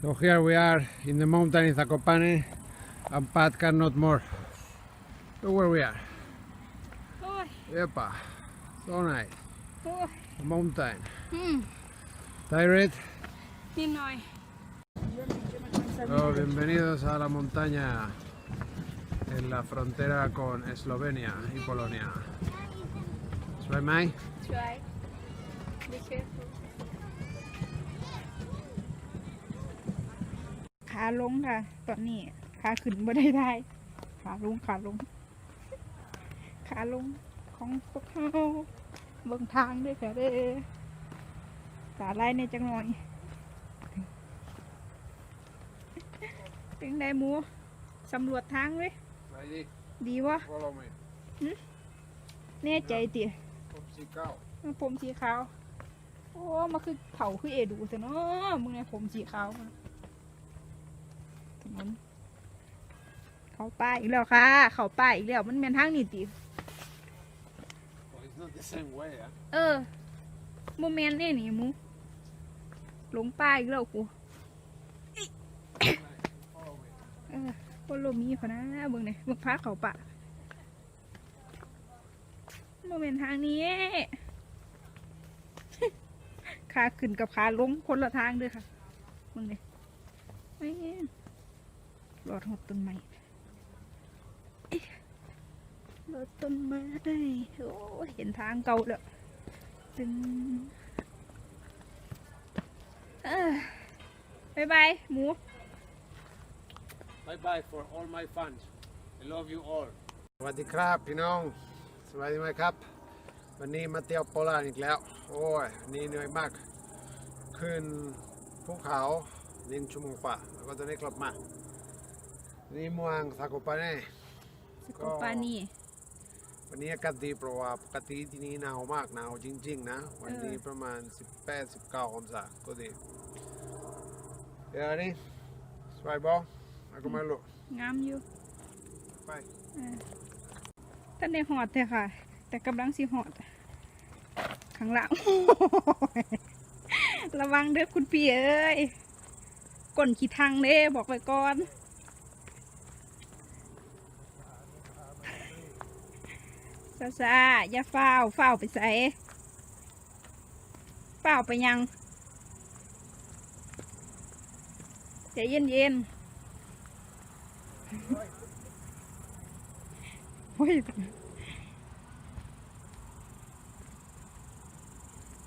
So here we are in the mountain in Zakopane and Pat cannot more. Look where we are. Oh. Epa, so nice. Oh. Mountain. Mm. Tired? So, bienvenidos a la montaña en la frontera con Eslovenia y Polonia. Try, Mai. Try. ลงค่ะ ตอนนี้ขาขึ้นบ่ได้ได้ขาลงขาลง ขาลงของพวกเขาเบิ่งทางด้วยค่ะเด้อสาไล่ในจังหน่อยเป็นไดหมูสำรวจทางเว้ย Ready? ดีวะ Follow me. แน่ใจติ Popsicle. ผมสีขาว โอ้มาคือเผาคือเอดูซะเนาะมึงเนี่ยผมสีขาว มาถนนเขาป้ายอีกแล้วค่ะ เขาป้ายอีกแล้ว มันเป็นทางนี่ติ Well, it's not the same way, huh? เออโมเมนต์นี่นี่หมูหลงป้ายอีกแล้วกูอิ๊ะ Follow me. เออคนโลมีพะนะเบิ่งเนี่ยเบิ่งพาเขาปะโมเมนต์ทางนี้ ขาขึ้นกับขาลงคนละทางเด้วยค่ะมึงเนี่ยไม่ รอดหดต้นไม้เอ๊ะรอดต้นไม้โอ้ยเห็นทางเก่าแล้วตึงเออบายบายหมู Bye bye for all my fans. I love you all. สวัสดีครับพี่น้อง สวัสดีไหมครับ วันนี้มาเที่ยวโปแลนด์อีกแล้ว โอ้ยวันนี่เหนื่อยมาก ขึ้นภูเขาหนึ่งชั่วโมงกว่า แล้วก็ตอนนี้กลับมา นี่เมืองซากปาเน่สกุปปานีวันนี้อากาศดีเพราะว่าปกติที่นี่หนาวมากหนาวจริง ๆ นะ วันนี้ประมาณ 18-19องศาก็ดีเดี๋ยวนี้สบายบอแล้วก็มาลุงามอยู่ ไปท่านในหอดเถอะค่ะ แต่กำลังสิหอดข้างหลังระวังเด้อคุณพี่เอ้ยก้นขี้ทางเด้บอกไว้ก่อน ซาซาอย่าเฝ้าวฝ้าไปใส่เฝ้าไปยังใจเย็นเย็นโอ้ย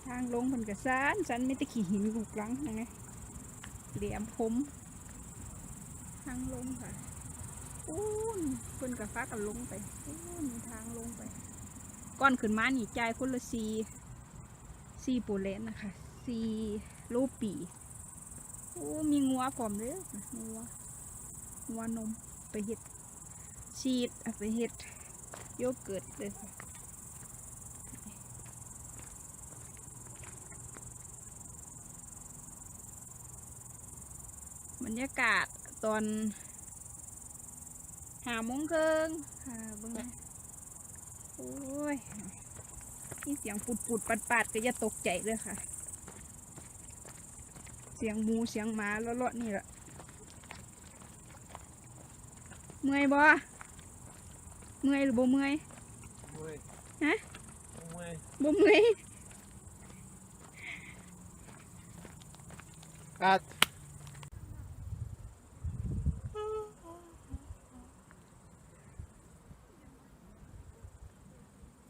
ทางลงมันก็ซันซันไม่ตะขี้หินลูกลังนะไงเหลี่ยมคมทางลงค่ะ อู้นเพิ่นกับฟ้ากันลงไปอู้นมีทางลงไปก้อนขึ้นมาหนี่จ่ายคนละซีซีโปเลนนะคะซีรูปีโอ้มีงัวพร้อมเด้องัวงัวนมไปเห็ดชีดไปเห็ดโยเกิร์ตเลยบรรยากาศตอนาโมงครึ่งค่ะเบิ่งนะโอ้ยนี่เสียงปุดปุดปัดปัดๆก็อย่าตกใจเลยค่ะ เสียงหมูเสียงหมาแล้วเลาะนี่แหละเมื่อยบ่เมื่อยหรือบ่เมื่อยเมื่อยฮะเมื่อยบ่เมื่อยกั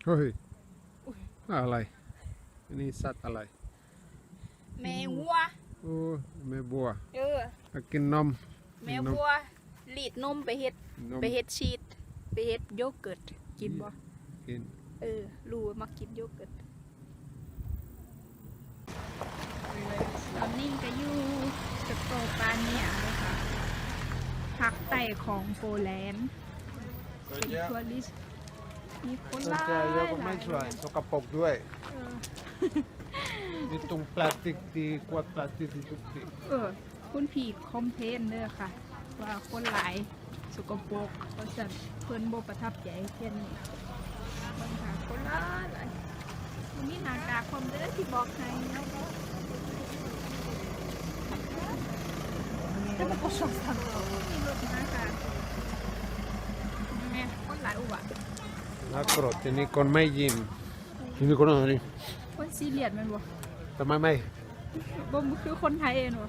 เฮ้ยอะไรอันนี้สัตว์อะไร แม่วัวโอ้แม่บัวเออมากินนมแม่วัวลีดนมไปเฮ็ดนมไปเฮ็ดชีสไปเฮ็ดโยเกิร์ตกินบ่กินเออรู้ว่ามากินโยเกิร์ตตอนนี้ก็อยู่สโตปาเนียเลยค่ะภาคใต้ของโปแลนด์ก็เป็นเยอะทัวริสต์ มีคนสนหลายใจเยอะก็ไม่ช่วยสกปรกด้วยเออมีตุงพลาสติกดีกวดพลาสติกที่ทุกทีเออ คุณพี่คอมเพลนเด้อค่ะ ว่าคนหลายสกปรกเพราะฉะนั้นเพิ่นบ่ประทับใจเช่นนี้บางค่ะคนหลายหลายวันนี้หน้ากากความเด้อที่บอกให้มีรถมาค่ะแม่คนหลายอุบะ Akkurat, ini kon ไม่ยินนี่คนอะไรนี่คนซีเรียสแมันบ่ทำไมไม่บ่มคือคนไทยเองบ่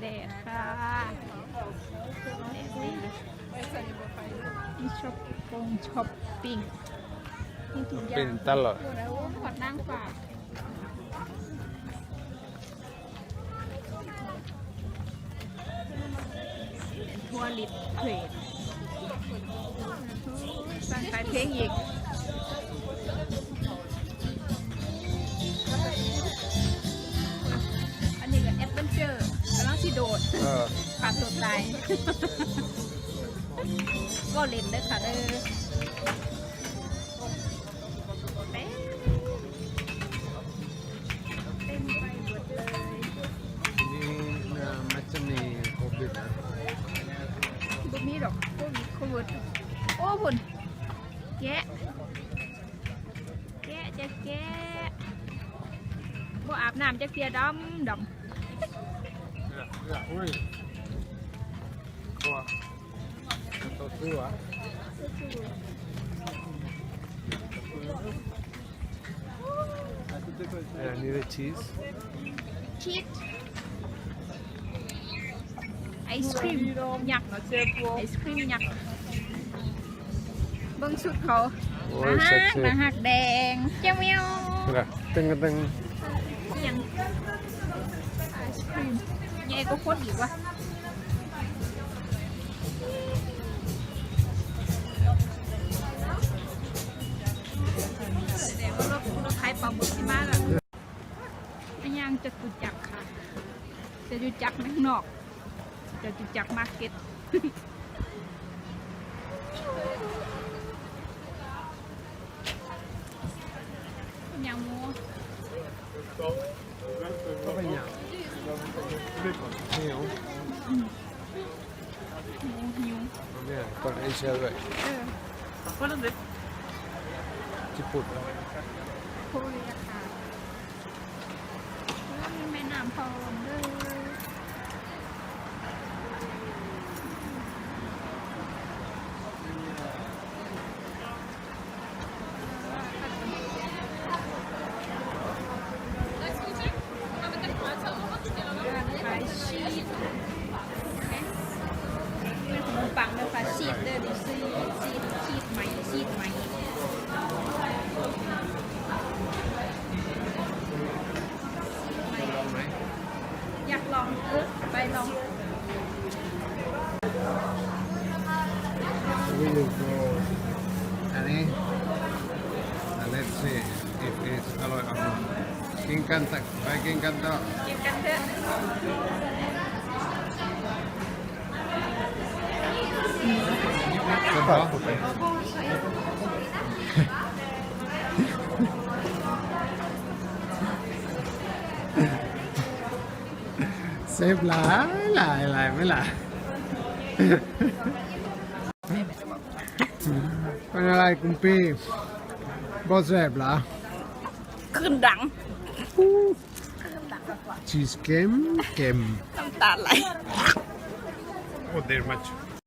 แดดค่ะแดดดีมีช็อปปงช็อปปิ้งมีทุกอย่าเป็งนตลอดโอ้แล้วขอดนั่งฝากเป็นทัวริสต์เทรด สร้างขายเพลงอีกอันนี้ก็แอดเวนเจอร์กำลังสิโดดเออขาดตัวตาย ก็เล่นเด้อค่ะเด้อเต้นเต้นไปหมดเลย นี่นะมันจะมีโควิดนะบุมีดอกโควิดโควิดโอ้บุญ แกะ แกะจะแกะบ่อาบน้ำจะเกลียดำดำอุ้ยกลัวตัวตัวอันนี้เป็นชีสชีสไอศครีมยักษ์ไอศครีมยักษ์ เบิ้งชุดเขาโอ้มายหัเซ็กกซี่มาหักแดงเจ้าเมียวนะตึงตึงอิหยังไอศครีมใหญ่ก็โคตรอีกวะแสดงว่ารถรถไทยปลาหมึกที่มากอะอันยังจะตุจักรค่ะ จะตุจักรแม่งนอก จะตุจักรมาร์เก็ต ยังมูก็เป็นอย่างเหนียวหมูหิวเนี่ยก่อนไอเชียเลยเออก็ต้องเด็ดญี่ปุ่นโคเรียค่ะเออมีแม่น้ำพองเด้อขายชีสเป็นขนมปังเลยค่ะชีสเด้อดิซีชีสชีสไหมชีสไหม ลองไหม อยากลองเออไปลอง We will go อันนี้ let's see if it's อร่อยอร่อยกินกั ซฟหลายหลายหลายไม่หลายเป็นอะไรคุณพี่บอสเซฟเหรอขึ้นดังชีสเค็มเค็มน้ำตาไหลโอ้เดรมัช